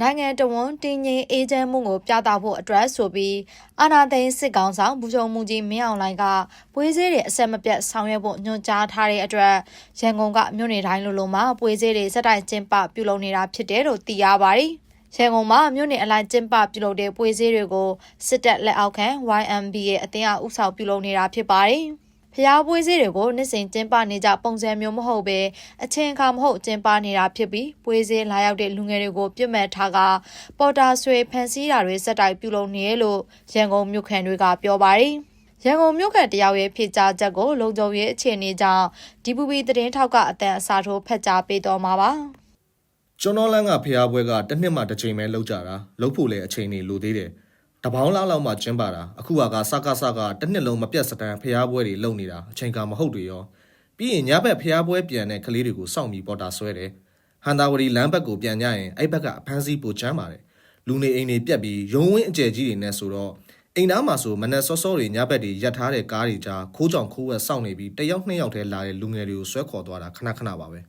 နိုင်ငံတော်ဝန်တင်းငင်းအေဂျင့်မှုကိုပြသဖို့အတွက်ဆိုပြီးအာနာသိန်းစစ်ကောင်ဆောင်ဘူချုံမှုကြီးမင်းအောင်လှိုင်ကပွေးစေးတွေအဆက်မပြတ်ဆောင်ရွက်ဖို့ညွှန်ကြားထားတဲ့အတွက်ရန်ကုန်ကမြို့နယ်တိုင်းလိုလိုမှာပွေးစေးတွေစက်တိုင်ကျင်းပပြုလုပ်နေတာဖြစ်တယ်လို့သိရပါတယ်။ရန်ကုန်မှာမြို့နယ်အလိုက်ကျင်းပပြုလုပ်တဲ့ပွေးစေးတွေကိုစစ်တပ်လက်အောက်ခံ YMB ရဲ့အတင်းအဥဆောင်ပြုလုပ်နေတာဖြစ်ပါတယ်။ ဖျားပွေးစည်းတွေကိုနှစ်စဉ်ကျင်းပနေကြပုံစံမျိုးမဟုတ်ပဲအချင်းအခါမဟုတ်ကျင်းပနေတာဖြစ်ပြီးပွေးစည်းလာရောက်တဲ့လူငယ်တွေကိုပြစ်မှတ်ထားကပေါ်တာဆွေဖန်ဆီးတာတွေစက်တိုက်ပြုလုပ်နေရလို့ရန်ကုန်မြို့ခံတွေကပြောပါတယ်ရန်ကုန်မြို့ကတယောက်ရဲ့ဖြေကြားချက်ကိုလုံခြုံရေးအခြေအနေကြောင့်ဒီပူပီသတင်းထောက်ကအတန်အစာထိုးဖက်ကြားပေးတော်မှာပါကျွန်တော်လန်းကဖျားပွဲကတစ်နှစ်မှတစ်ချိန်ပဲလောက်ကြတာလောက်ဖို့လည်းအချိန်နေလိုသေးတယ် တပေါင်းလားလောက်မှကျင်းပါတာအခုကကစကစကတစ်နှစ်လုံးမပြတ်စတန်ဖျားပွဲတွေလုပ်နေတာအချိန်ကမဟုတ်တွေရောပြီးရင်ညဘက်ဖျားပွဲပြန်တဲ့ကလေးတွေကိုစောင့်ပြီးပေါ်တာဆွဲတယ်ဟန်တာဝရီလမ်းဘက်ကိုပြန်ကြရင်အဲ့ဘက်ကအဖမ်းဆီးပိုချမ်းပါတယ်လူနေအိမ်တွေပြက်ပြီးရုံဝင်းအကျယ်ကြီးတွေနဲ့ဆိုတော့အိမ်သားမှာဆိုမနက်စောစောတွေညဘက်တွေရပ်ထားတဲ့ကားတွေကြားခိုးကြောင်ခိုးဝက်စောင့်နေပြီးတယောက်နှစ်ယောက်တည်းလာတဲ့လူငယ်တွေကိုဆွဲခေါ်သွားတာခဏခဏပါပဲ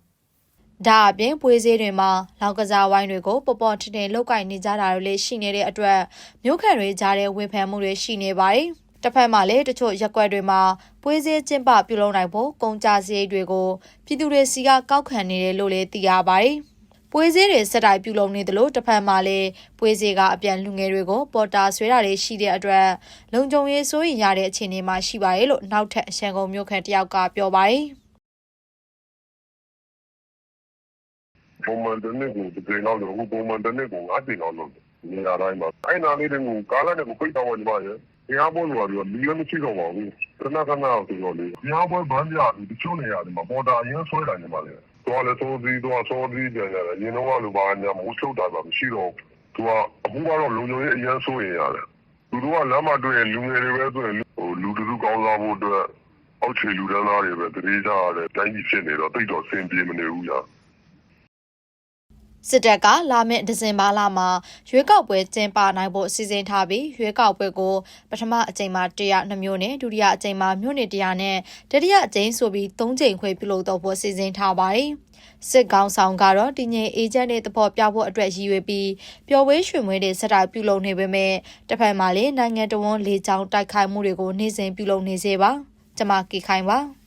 ဒါအပြင်ပွေးစည်းတွေမှာလောက်ကစားဝိုင်းတွေကိုပေါ်ပေါ်ထင်ထင်လောက်ကင်နေကြတာတွေလည်းရှိနေတဲ့အတွက်မြို့ခံတွေကြားတဲ့ဝေဖန်မှုတွေရှိနေပါတယ်။တစ်ဖက်မှာလည်းတချို့ရက်ွက်တွေမှာပွေးစည်းကျင်းပပြုလုပ်နိုင်ဖို့ကုန်ကြစရိတ်တွေကိုပြည်သူတွေစီကကောက်ခံနေတယ်လို့လည်းသိရပါတယ်။ပွေးစည်းတွေစက်တိုင်ပြုလုပ်နေသလိုတစ်ဖက်မှာလည်းပွေးစည်းကအပြန်လူငယ်တွေကိုပေါ်တာဆွဲတာတွေရှိတဲ့အတွက်လုံခြုံရေးစိုးရင်ရတဲ့အခြေအနေမှာရှိပါရဲ့လို့နောက်ထပ်ရှန်ကုန်မြို့ခံတယောက်ကပြောပါတယ်။ ပုံမှန်တစ်နှစ်ကိုတစ်ကြိမ်လောက်လို့အခုပုံမှန်တစ်နှစ်ကို၅ကြိမ်လောက်လုပ်တယ်နေရာတိုင်းမှာအဲ့နာလေးတွေကိုကားလိုက်နဲ့ကိုပိတ်တော့ဝင်ပါရဲ့တရားပွဲလိုကတော့လီလည်းမရှိတော့ပါဘူးခဏခဏဆိုတော့လေတရားပွဲဗန်းပြပြီးတချို့နေရာတွေမှာပေါ်တာရင်းဆွဲတာနေပါလေတော့လည်းစိုးစည်းတော့စောစည်းပြန်ရတယ်ရင်တော့လိုပါညာမိုးချုပ်တာပါမရှိတော့သူကအခုကတော့လုံခြုံရေးအရင်စိုးရင်ရတယ်သူတို့ကလမ်းမတွေ့ရင်လူငယ်တွေပဲဆိုရင်ဟိုလူတူကောင်းစားဖို့အတွက်အောက်ခြေလူတန်းသားတွေပဲတတိကြရတယ်တိုင်းပြည်ဖြစ်နေတော့တိတ်တော့စင်ပြေမနေဘူးညာ စစ်တပ်ကလာမယ့်ဒီဇင်ဘာလမှာရွေးကောက်ပွဲကျင်းပနိုင်ဖို့စီစဉ်ထားပြီးရွေးကောက်ပွဲကိုပထမအကြိမ်မှာ102မျိုးနဲ့ဒုတိယအကြိမ်မှာမျိုးနယ်100နဲ့တတိယအကြိမ်ဆိုပြီး3ကြိမ်ခွဲပြုလုပ်တော့ဖို့စီစဉ်ထားပါတယ်။စစ်ကောင်ဆောင်ကတော့တည်ငြိမ်အေဂျင့်တွေတဖို့ပြဖို့အတွက်ရည်ရွယ်ပြီးပျော်ဝေးရွှင်မွေးတွေစက်တိုင်ပြုလုပ်နေပေမဲ့တစ်ဖက်မှာလည်းနိုင်ငံတော်ဝန်လေးချောင်းတိုက်ခိုက်မှုတွေကိုနေ့စဉ်ပြုလုပ်နေစေပါ။ကျွန်မကီခိုင်ပါ။